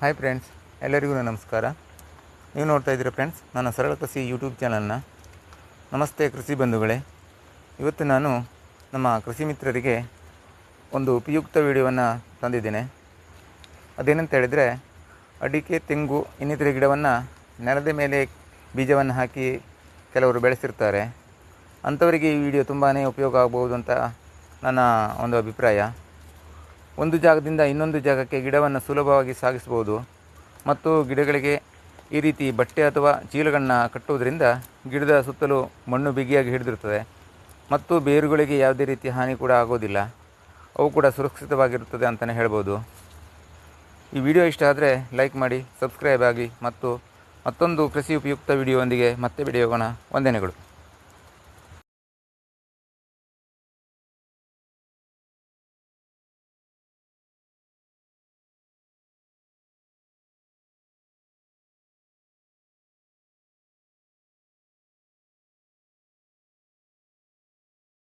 Hi friends ಎಲ್ಲರಿಗೂ ನಮಸ್ಕಾರ. ನೀವು ನೋಡ್ತಾ ಇದ್ದೀರಾ ಫ್ರೆಂಡ್ಸ್ ನನ್ನ ಸರಳ ಕೃಷಿ ಯೂಟ್ಯೂಬ್ ಚಾನಲ್ನ ನಮಸ್ತೆ ಕೃಷಿ ಬಂಧುಗಳೇ. ಇವತ್ತು ನಾನು ನಮ್ಮ ಕೃಷಿ ಮಿತ್ರರಿಗೆ ಒಂದು ಉಪಯುಕ್ತ ವಿಡಿಯೋವನ್ನು ತಂದಿದ್ದೇನೆ. ಅದೇನಂತ ಹೇಳಿದರೆ, ಅಡಿಕೆ, ತೆಂಗು, ಇನ್ನಿತರ ಗಿಡವನ್ನು ನೆಲದ ಮೇಲೆ ಬೀಜವನ್ನು ಹಾಕಿ ಕೆಲವರು ಬೆಳೆಸಿರ್ತಾರೆ. ಅಂಥವರಿಗೆ ಈ ವಿಡಿಯೋ ತುಂಬಾ ಉಪಯೋಗ ಆಗ್ಬೋದು ಅಂತ ನನ್ನ ಒಂದು ಅಭಿಪ್ರಾಯ. ಒಂದು ಜಾಗದಿಂದ ಇನ್ನೊಂದು ಜಾಗಕ್ಕೆ ಗಿಡವನ್ನು ಸುಲಭವಾಗಿ ಸಾಗಿಸ್ಬೋದು ಮತ್ತು ಗಿಡಗಳಿಗೆ ಈ ರೀತಿ ಬಟ್ಟೆ ಅಥವಾ ಚೀಲಗಳನ್ನು ಕಟ್ಟುವುದರಿಂದ ಗಿಡದ ಸುತ್ತಲೂ ಮಣ್ಣು ಬಿಗಿಯಾಗಿ ಹಿಡಿದಿರುತ್ತದೆ. ಮತ್ತು ಬೇರುಗಳಿಗೆ ಯಾವುದೇ ರೀತಿ ಹಾನಿ ಕೂಡ ಆಗೋದಿಲ್ಲ ಅವು ಕೂಡ ಸುರಕ್ಷಿತವಾಗಿರುತ್ತದೆ ಅಂತಲೇ ಹೇಳ್ಬೋದು. ಈ ವಿಡಿಯೋ ಇಷ್ಟ ಆದರೆ ಲೈಕ್ ಮಾಡಿ, ಸಬ್ಸ್ಕ್ರೈಬ್ ಆಗಿ, ಮತ್ತು ಮತ್ತೊಂದು ಕೃಷಿ ಉಪಯುಕ್ತ ವಿಡಿಯೋವೊಂದಿಗೆ ಮತ್ತೆ ವಿಡಿಯೋಗೋಣ ವಂದನೆಗಳು.